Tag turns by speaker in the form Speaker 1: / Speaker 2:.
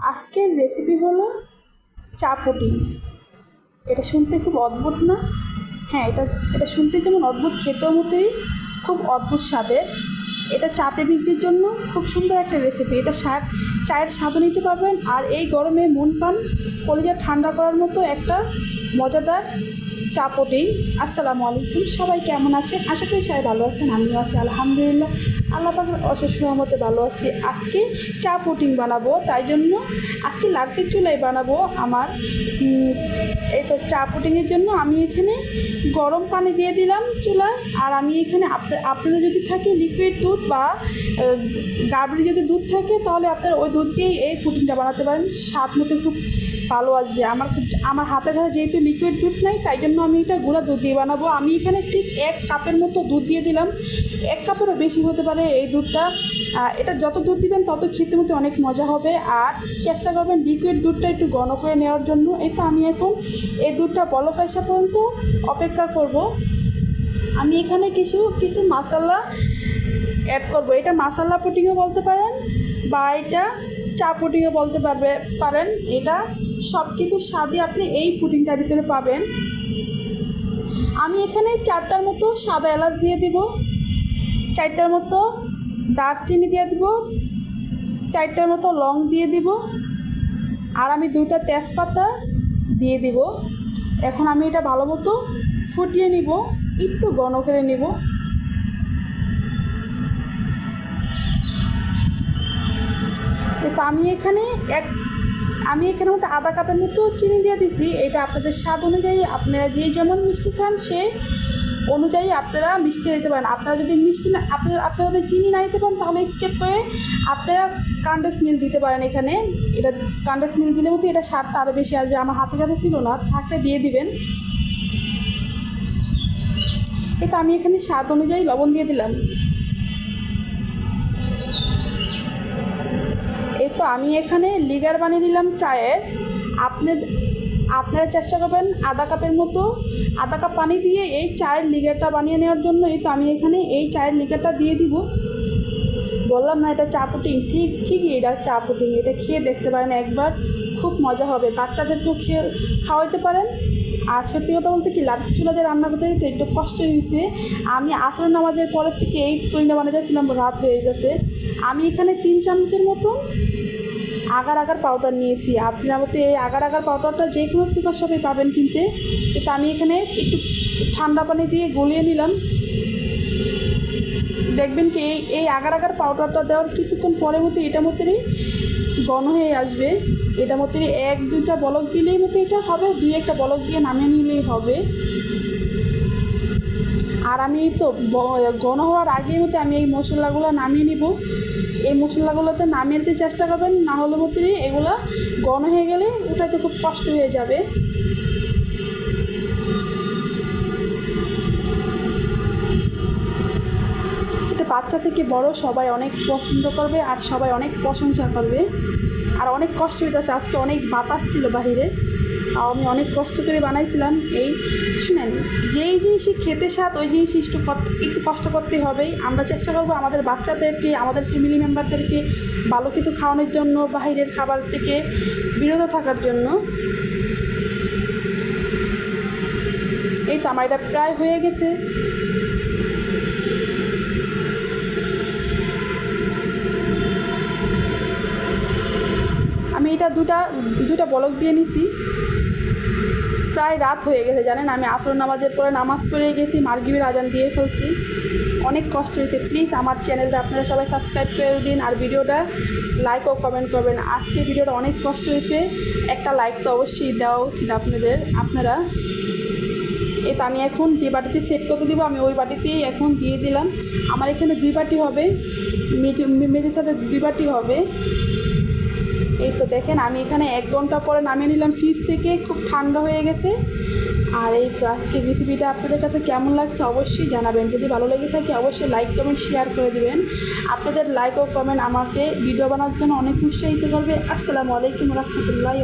Speaker 1: আজকের রেসিপি হলো চা পুডিং এটা শুনতে খুব অদ্ভুত না? হ্যাঁ এটা এটা শুনতে যেমন অদ্ভুত, খেতেও মতোই খুব অদ্ভুত স্বাদের। এটা চা প্রেমিকদের জন্য খুব সুন্দর একটা রেসিপি এটা স্বাদ, চায়ের স্বাদও নিতে পারবেন আর এই গরমে মন পান, কলিজা ঠান্ডা করার মতো একটা মজাদার চা পুডিং আসসালামু আলাইকুম। সবাই কেমন আছেন? আশা করি সবাই ভালো আছেন, আমিও আছি, আলহামদুলিল্লাহ। আল্লাহ পাকের অশেষ সহমতে ভালো আছি। আজকে চা পুটিং বানাবো, তাই জন্য আজকে লাড়কির চুলাই বানাবো আমার। এই তো চা পুডিংয়ের জন্য আমি এখানে গরম পানি দিয়ে দিলাম চুলায়। আর আমি এখানে আপনা- আপনাদের যদি থাকে লিকুইড দুধ বা গাভীর যদি দুধ থাকে, তাহলে আপনারা ওই দুধ দিয়েই এই পুডিংটা বানাতে পারেন। স্বাদ মতো খুব ভালো আসবে। আমার আমার হাতের কাছে যেহেতু লিকুইড দুধ নাই, তাই জন্য আমি এটা গুঁড়া দুধ দিয়ে বানাবো। আমি এখানে ঠিক এক কাপের মতো দুধ দিয়ে দিলাম। এক কাপেরও বেশি হতে পারে এই দুধটা। এটা যত দুধ দিবেন তত খেতে মতো অনেক মজা হবে। আর চেষ্টা করবেন লিকুইড দুধটা একটু ঘন করে নেওয়ার জন্য। এটা আমি এখন এই দুধটা বলক আসা পর্যন্ত অপেক্ষা করব। আমি এখানে কিছু কিছু মশলা অ্যাড করব। এটা মশলা পুটিংও বলতে পারেন বা এটা চা পুটিংও বলতে পারবে, পারেন। এটা সব কিছু স্বাদই আপনি এই পুডিংটার ভিতরে পাবেন। আমি এখানে চারটার মতো সাদা এলাচ দিয়ে দিব। চারটার মতো দারচিনি দিয়ে দিব, চারটার মতো লং দিয়ে দিব, আর আমি দুইটা তেজপাতা দিয়ে দিব। এখন আমি এটা ভালো মতো ফুটিয়ে নিব, একটু ঘন করে নিব। তো আমি এখানে এক, আমি এখানে মতো আধা কাপের মতো চিনি দিয়ে দিচ্ছি, এটা আপনাদের স্বাদ অনুযায়ী আপনারা যে যেমন মিষ্টি খান সে অনুযায়ী আপনারা মিষ্টি দিতে পারেন। আপনারা যদি মিষ্টি না আপনারা আপনারা যদি চিনি না দিতে পারেন, তাহলে স্কেপ করে আপনারা কান্ডেস মিল দিতে পারেন এখানে। এটা কান্ডেস মিল দিলে মতো এটা স্বাদটা আরও বেশি আসবে। আমার হাতে কাছে ছিল না, থাকলে দিয়ে দিবেন। এটা আমি এখানে স্বাদ অনুযায়ী লবণ দিয়ে দিলাম। এই তো আমি এখানে লিগার বানিয়ে নিলাম চায়ের। আপনি আপনারা চেষ্টা করবেন আধা কাপের মতো, আধা কাপ পানি দিয়ে এই চায়ের লিগারটা বানিয়ে নেওয়ার জন্য এই তো আমি এখানে এই চায়ের লিগারটা দিয়ে দিব। বললাম না, এটা চা পুটিং। ঠিক, ঠিকই এটা চা পুটিং। এটা খেয়ে দেখতে পারেন একবার। খুব মজা হবে। বাচ্চাদেরকেও খেয়ে খাওয়াইতে পারেন। আর সত্যি কথা বলতে কি লাড়কি চুলাতে রান্না করতে যেতে একটু কষ্ট হয়েছে। আমি আসর নামাজের পরের থেকে এই পুরিংটা বানাতেছিলাম রাত হয়ে গেছে। আমি এখানে তিন চামচের মতন আগার আগার পাউডার নিয়েছি। আপনার এই আগার আগার পাউডারটা যে কোনো সুপার শপে পাবেন কিনতে। তো আমি এখানে একটু ঠান্ডা পানি দিয়ে গলিয়ে নিলাম। দেখবেন কি, এই এই আগার আগার পাউডারটা দেওয়ার কিছুক্ষণ পরের মতো এটা মতোই ঘন হয়ে আসবে। এটা মতোই এক, দুইটা বলক দিলেই মতো এটা হবে। দুই একটা বলক দিয়ে নামিয়ে নিলেই হবে। আর আমি তো ঘন হওয়ার আগেই মতো আমি এই মশলাগুলো নামিয়ে নিব। এই মশলাগুলোতে নামিয়ে নিতে চেষ্টা করবেন, না হলে মতো এগুলো ঘন হয়ে গেলে ওটাতে খুব কষ্ট হয়ে যাবে। বাচ্চা থেকে বড় সবাই অনেক পছন্দ করবে আর সবাই অনেক প্রশংসা করবে। আর অনেক কষ্ট হইতেছে, আজকে অনেক বাতাস ছিল বাহিরে। আমি অনেক কষ্ট করে বানাইছিলাম। এই শুনেন, যেই জিনিসই খেতে স্বাদ, ওই জিনিস একটু একটু কষ্ট করতে হবেই আমরা চেষ্টা করব আমাদের বাচ্চাদেরকে, আমাদের ফ্যামিলি মেম্বারদেরকে ভালো কিছু খাওয়ানোর জন্য বাহিরের খাবার থেকে বিরত থাকার জন্য। এই তো আমার এটা প্রায় হয়ে গেছে। আমি এটা দুটা দুটা বলক দিয়ে নিছি। প্রায় রাত হয়ে গেছে, জানেন? আমি আসর নামাজের পরে নামাজ পড়ে গেছি মার্গিবের আজান দিয়ে ফেলছি। অনেক কষ্ট হয়েছে। প্লিজ আমার চ্যানেলটা আপনারা সবাই সাবস্ক্রাইব করে দিন আর ভিডিওটা লাইক ও কমেন্ট করবেন। আজকে ভিডিওটা অনেক কষ্ট হয়েছে। একটা লাইক তো অবশ্যই দেওয়া উচিত আপনাদের। আপনারা এই তো আমি এখন যে বাটিতে সেট করতে দিব, আমি ওই বাটিতেই এখন দিয়ে দিলাম। আমার এখানে দুই বাটি হবে। মেজে- মেজের সাথে দুই বাটি হবে। এই তো দেখেন, আমি এখানে এক ঘণ্টা পরে নামিয়ে নিলাম ফ্রিজ থেকে, খুব ঠান্ডা হয়ে গেছে। আর এই তো আজকে রেসিপিটা আপনাদের কাছে কেমন লাগছে অবশ্যই জানাবেন। যদি ভালো লেগে থাকে অবশ্যই লাইক কমেন্ট শেয়ার করে দেবেন। আপনাদের লাইক ও কমেন্ট আমাকে ভিডিও বানানোর জন্য অনেক উৎসাহিত করবে। আসসালামু আলাইকুম রহমতুল্লাহ